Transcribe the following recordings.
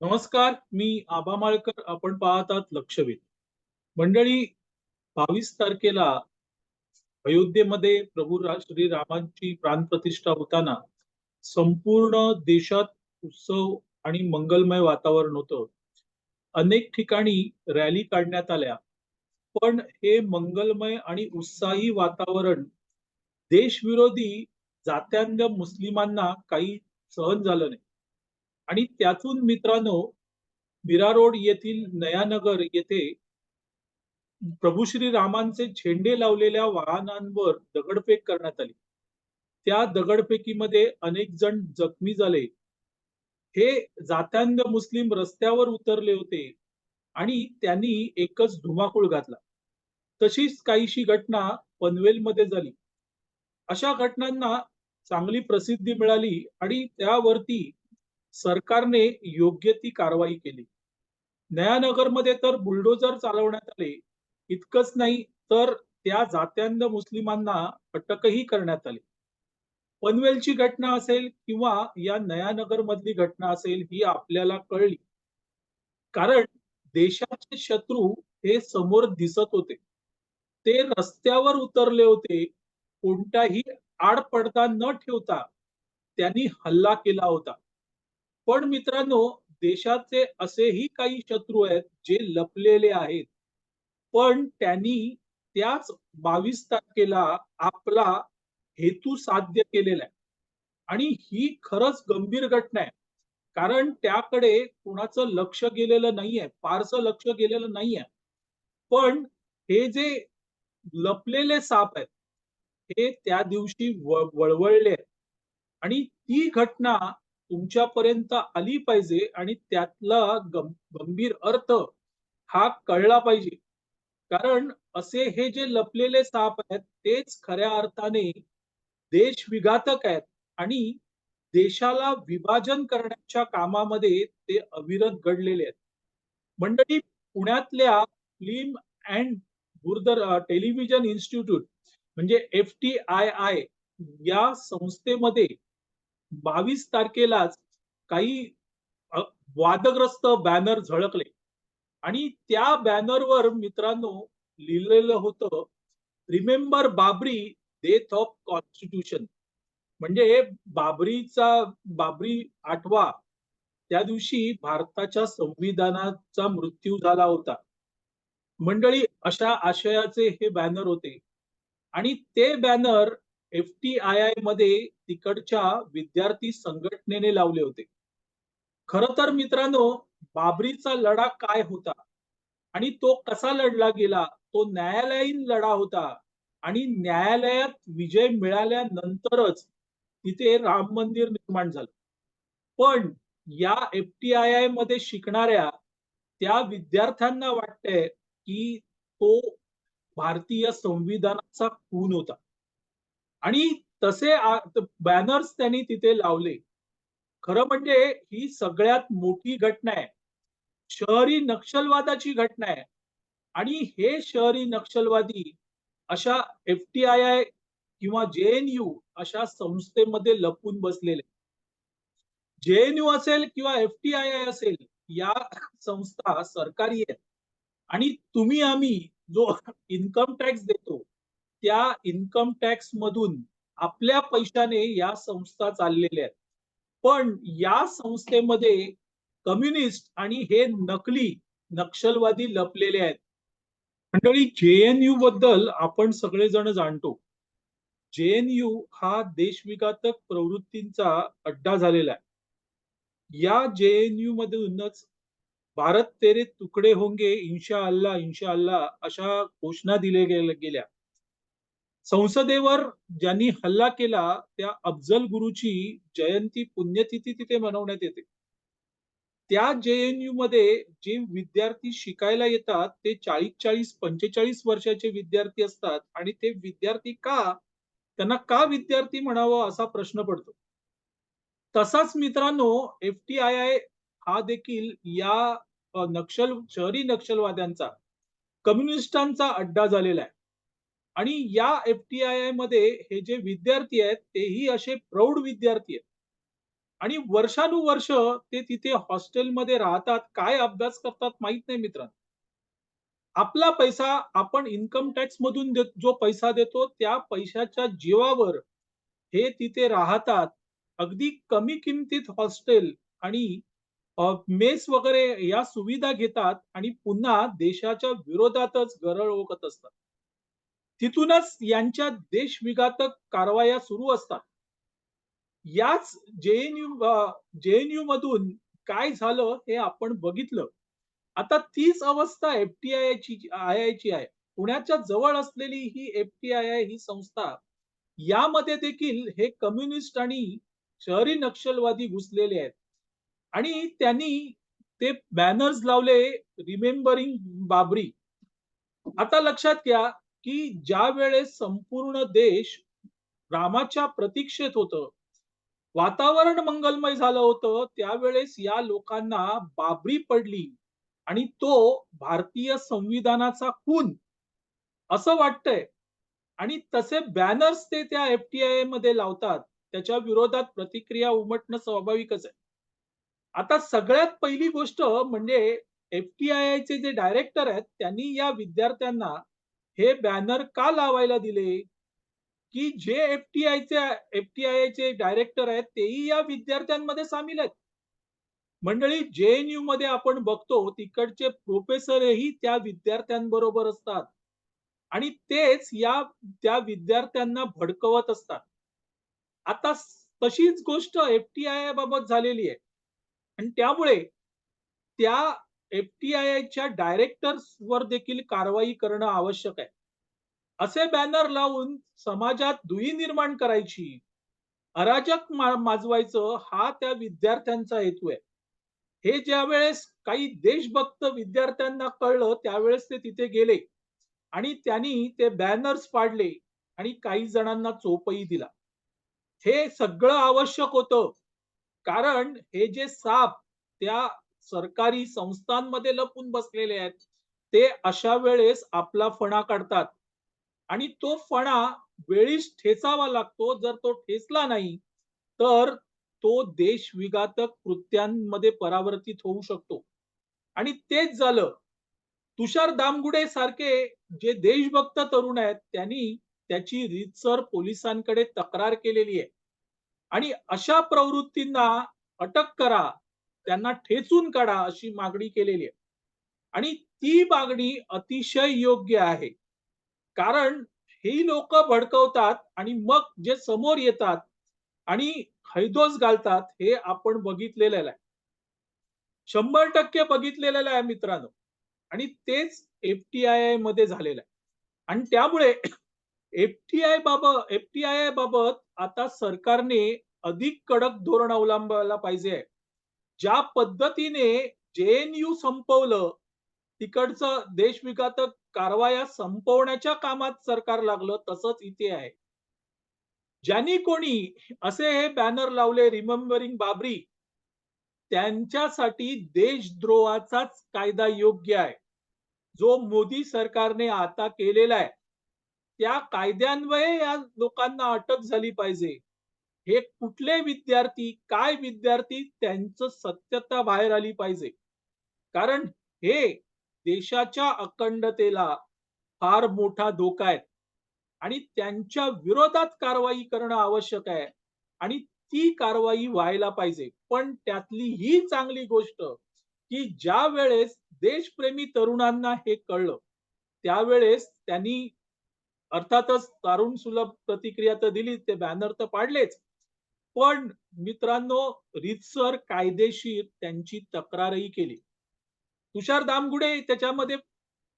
नमस्कार मी आबा माळकर. आपण पाहतात लक्षवेध. मंडळी बावीस तारखेला अयोध्येमध्ये प्रभू रा- प्राण प्राणप्रतिष्ठा होताना संपूर्ण देशात उत्सव आणि मंगलमय वातावरण होतं. अनेक ठिकाणी रॅली काढण्यात आल्या. पण हे मंगलमय आणि उत्साही वातावरण देशविरोधी जात्यांग मुस्लिमांना काही सहन झालं नाही. आणि त्यातून मित्रांनो मीरा रोड येथील नयानगर येथे प्रभू श्री रामांचे झेंडे लावलेल्या वाहनांवर दगडफेक करण्यात आली. त्या दगडफेकीमध्ये अनेक जण जखमी झाले. हे जात्यांग मुस्लिम रस्त्यावर उतरले होते आणि त्यांनी एकच धुमाकूळ घातला. तशीच काहीशी घटना पनवेलमध्ये झाली. अशा घटनांना चांगली प्रसिद्धी मिळाली आणि त्यावरती सरकारने योग्य ती कारवाई केली. नयानगरमध्ये तर बुलडोजर चालवण्यात आले इतकंच नाही तर त्या जात्यांद मुस्लिमांना अटकही करण्यात आली. पनवेलची घटना असेल किंवा या नयानगर मधली घटना असेल ही आपल्याला कळली. कारण देशाचे शत्रू हे समोर दिसत होते. ते रस्त्यावर उतरले होते कोणताही आडपडदा न ठेवता त्यांनी हल्ला केला होता. पण मित्रांनो देशाचे असेही काही शत्रू आहेत जे लपलेले आहेत. पण त्यांनी त्याच बावीस तारखेला आपला हेतू साध्य केलेला आहे. आणि ही खरंच गंभीर घटना आहे. कारण त्याकडे कुणाचं लक्ष गेलेलं नाहीये फारसं लक्ष गेलेलं नाहीये. पण हे जे लपलेले साप आहेत हे त्या दिवशी वळवळले आणि ती घटना तुमच्यापर्यंत आली पाहिजे आणि त्यातला गंभीर अर्थ हा कळला पाहिजे. कारण असे हे जे लपलेले साप आहेत तेच खऱ्या अर्थाने देश विघातक आहेत आणि देशाला विभाजन करण्याच्या कामामध्ये ते अविरत घडलेले आहेत. मंडळी पुण्यातल्या फिल्म अँड दूरदर टेलिव्हिजन इन्स्टिट्यूट म्हणजे एफ टी आय आय या संस्थेमध्ये बावीस तारखेलाच काही वादग्रस्त बॅनर झळकले. आणि त्या बॅनरवर मित्रांनो लिहिलेलं होतं remember Babri death of constitution म्हणजे बाबरीचा बाबरी आठवा त्या दिवशी भारताच्या संविधानाचा मृत्यू झाला होता. मंडळी अशा आशयाचे हे बॅनर होते. आणि ते बॅनर एफ टी आय आयमध्ये तिकडच्या विद्यार्थी संघटनेने लावले होते. खर तर मित्रांनो बाबरीचा लढा काय होता? आणि तो कसा लढला गेला? तो न्यायालयीन लढा होता. आणि न्यायालयात विजय मिळाल्यानंतरच तिथे राम मंदिर निर्माण झालं. पण या एफ टी आय आयमध्ये शिकणाऱ्या त्या विद्यार्थ्यांना वाटतंय की तो भारतीय संविधानाचा खून होता. आणि तसे बॅनर्स त्यांनी तिथे लावले. खरं म्हणजे ही सगळ्यात मोठी घटना आहे. शहरी नक्षलवादाची घटना आहे. आणि हे शहरी नक्षलवादी अशा एफ टी आय आय किंवा जे एन यू अशा संस्थेमध्ये लपून बसलेले जे एन यू असेल किंवा एफ टी आय आय असेल या संस्था सरकारी आहेत. आणि तुम्ही आम्ही जो इन्कम टॅक्स देतो त्या इन्कम टॅक्स मधून आपल्या पैशाने या संस्था चाललेल्या आहेत. पण या संस्थेमध्ये कम्युनिस्ट आणि हे नकली नक्षलवादी लपलेले आहेत. मंडळी जेएनयू बद्दल आपण सगळेजण जाणतो. जेएनयू हा देशविघातक प्रवृत्तींचा अड्डा झालेला आहे. या जेएनयू मधूनच भारत तेरे तुकडे होंगे इन्शा अल्ला इन्शा अल्लाह अशा घोषणा दिल्या गेल्या गेल्या. संसदेवर ज्यांनी हल्ला केला त्या अफजल गुरुची जयंती पुण्यतिथी तिथे मनवण्यात येते. त्या जेएनयू मध्ये जे विद्यार्थी शिकायला येतात ते चाळीस चाळीस पंचेचाळीस वर्षाचे विद्यार्थी असतात आणि ते विद्यार्थी का? त्यांना का विद्यार्थी म्हणावं असा प्रश्न पडतो. तसाच मित्रांनो एफ टी आय आय हा देखील या नक्षल शहरी नक्षलवाद्यांचा कम्युनिस्टांचा अड्डा झालेला आहे. आणि या एफ टी आय आयमध्ये हे जे विद्यार्थी आहेत तेही असे प्रौढ विद्यार्थी आहेत आणि वर्षानुवर्ष ते तिथे हॉस्टेलमध्ये राहतात, काय अभ्यास करतात माहीत नाही मित्रांनो. आपला पैसा आपण इन्कम टॅक्स मधून जो पैसा देतो त्या पैशाच्या जीवावर हे तिथे राहतात. अगदी कमी किमतीत हॉस्टेल आणि मेस वगैरे या सुविधा घेतात आणि पुन्हा देशाच्या विरोधातच गरळ ओकत असतात. तिथूनच यांच्या देशविघातक कारवाया सुरू असतात. याच जे-एन-यू जे-एन-यू मधून काय झालं हे आपण बघितलं. आता तीच अवस्था एफटीआयची आय आयची आय आहे. पुण्याच्या जवळ असलेली ही एफटीआय ही संस्था यामध्ये देखील हे कम्युनिस्ट आणि शहरी नक्षलवादी घुसलेले आहेत. आणि त्यांनी ते बॅनर्स लावले रिमेंबरिंग बाबरी. आता लक्षात घ्या, की ज्यावेळेस संपूर्ण देश रामाच्या प्रतीक्षेत होतं, वातावरण मंगलमय झालं होतं, त्यावेळेस या लोकांना बाबरी पडली आणि तो भारतीय संविधानाचा खून असं वाटतंय आणि तसे बॅनर्स ते त्या एफ-टी-आयमध्ये लावतात. त्याच्या विरोधात प्रतिक्रिया उमटणं स्वाभाविकच आहे. आता सगळ्यात पहिली गोष्ट म्हणजे एफ टी आय चे जे डायरेक्टर आहेत, त्यांनी या विद्यार्थ्यांना हे बॅनर का लावायला दिले? की जे एफटीआयचे एफटीआयचे डायरेक्टर आहेत, तेही या विद्यार्थ्यांमध्ये सामील आहेत. मंडळी जे-एन-यू मध्ये आपण बघतो तिकडचे प्रोफेसरही त्या विद्यार्थ्यांबरोबर असतात. आणि तेच या त्या विद्यार्थ्यांना भडकवत असतात. आता तशीच गोष्ट एफटीआय बाबत झालेली आहे. आणि त्यामुळे त्या एफ-टी-आय-आयच्या डायरेक्टर्सवर देखील कारवाई करणं आवश्यक आहे. असे बॅनर लावून समाजात दुई निर्माण करायची, अराजक माजवायचं हा त्या विद्यार्थ्यांचा हेतू आहे. हे ज्यावेळेस काही देशभक्त विद्यार्थ्यांना कळलं, त्यावेळेस ते तिथे गेले आणि त्यांनी ते बॅनर्स पाडले आणि काही जणांना चोपही दिला. हे सगळं आवश्यक होतं. कारण हे जे साप त्या सरकारी संस्थांमध्ये लपून बसलेले आहेत, ते अशा वेळेस आपला फणा काढतात. आणि तो फणा वेळीच ठेचावा लागतो. जर तो ठेचला नाही, तर तो देशविघातक कृत्यांमध्ये परावर्तित होऊ शकतो. आणि तेच झालं. तुषार दामगुडे सारखे जे देशभक्त तरुण आहेत, त्यांनी त्याची रीतसर पोलिसांकडे तक्रार केलेली आहे. आणि अशा प्रवृत्तींना अटक करा, त्यांना ठेचून काढा अशी मागणी केलेली आहे. आणि ती मागणी अतिशय योग्य आहे. कारण ही लोक भडकवतात आणि मग जे समोर येतात आणि हैदोस घालतात हे आपण बघितलेलं आहे. 100% बघितलेलं आहे मित्रांनो. आणि तेच एफटीआय आयमध्ये झालेलं आहे. आणि त्यामुळे एफटीआय बाबत एफटीआय बाबत आता सरकारने अधिक कडक धोरण अवलंबायला पाहिजे. ज्या पद्धतीने जे-एन-यू संपवलं, तिकडचं देशविघातक कारवाया संपवण्याच्या कामात सरकार लागलं, तसंच इथे आहे. ज्यांनी कोणी असे हे बॅनर लावले रिमेंबरिंग बाबरी, त्यांच्यासाठी देशद्रोहाचाच कायदा योग्य आहे. जो मोदी सरकारने आता केलेला आहे. त्या कायद्यान्वये या लोकांना अटक झाली पाहिजे. हे कुठले विद्यार्थी, काय विद्यार्थी त्यांचं सत्यता बाहेर आली पाहिजे. कारण हे देशाच्या अखंडतेला फार मोठा धोका आहे. आणि त्यांच्या विरोधात कारवाई करणं आवश्यक आहे. आणि ती कारवाई व्हायला पाहिजे. पण त्यातली ही चांगली गोष्ट, की ज्यावेळेस देशप्रेमी तरुणांना हे कळलं, त्यावेळेस त्यांनी अर्थातच तारुण सुलभ प्रतिक्रिया तर दिली ते बॅनर तर पाडलेच. पण मित्रांनो, रीतसर कायदेशीर त्यांची तक्रारही केली. तुषार दामगुडे त्याच्यामध्ये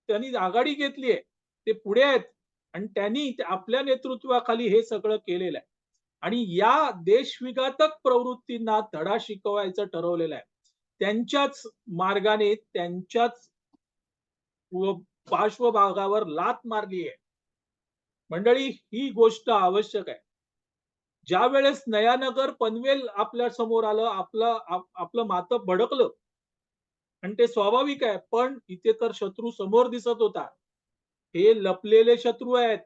त्यांनी आघाडी घेतली आहे. ते पुढे आहेत आणि त्यांनी आपल्या नेतृत्वाखाली हे सगळं केलेलं आहे. आणि या देशविघातक प्रवृत्तींना धडा शिकवायचं ठरवलेलं आहे. त्यांच्याच मार्गाने त्यांच्याच पार्श्वभागावर लात मारली आहे. मंडळी ही गोष्ट आवश्यक आहे. ज्यावेळेस नयानगर पनवेल आपल्यासमोर आलं, आपलं आपलं मातं भडकलं. आणि ते स्वाभाविक आहे. पण इथे तर शत्रू समोर दिसत होता. हे लपलेले शत्रू आहेत.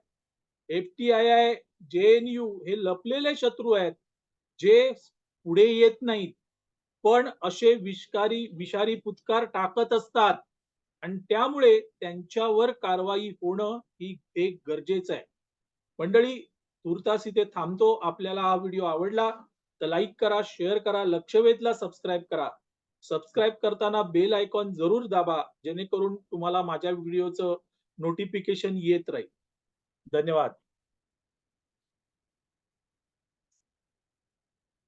एफ-टी-आय-आय, जे-एन-यू हे लपलेले शत्रू आहेत. जे पुढे येत नाहीत पण असे विषकारी विषारी पुतकार टाकत असतात आणि त्यामुळे त्यांच्यावर कारवाई होणं ही एक गरजेचं आहे मंडळी तुर्तास इथे थांबतो. आपल्याला हा व्हिडिओ आवडला तर लाईक करा शेअर करा लक्षवेधला सबस्क्राईब करा. सबस्क्राईब करताना बेल आयकॉन जरूर दाबा जेणेकरून तुम्हाला माझ्या व्हिडिओचं नोटिफिकेशन येत राहील. धन्यवाद.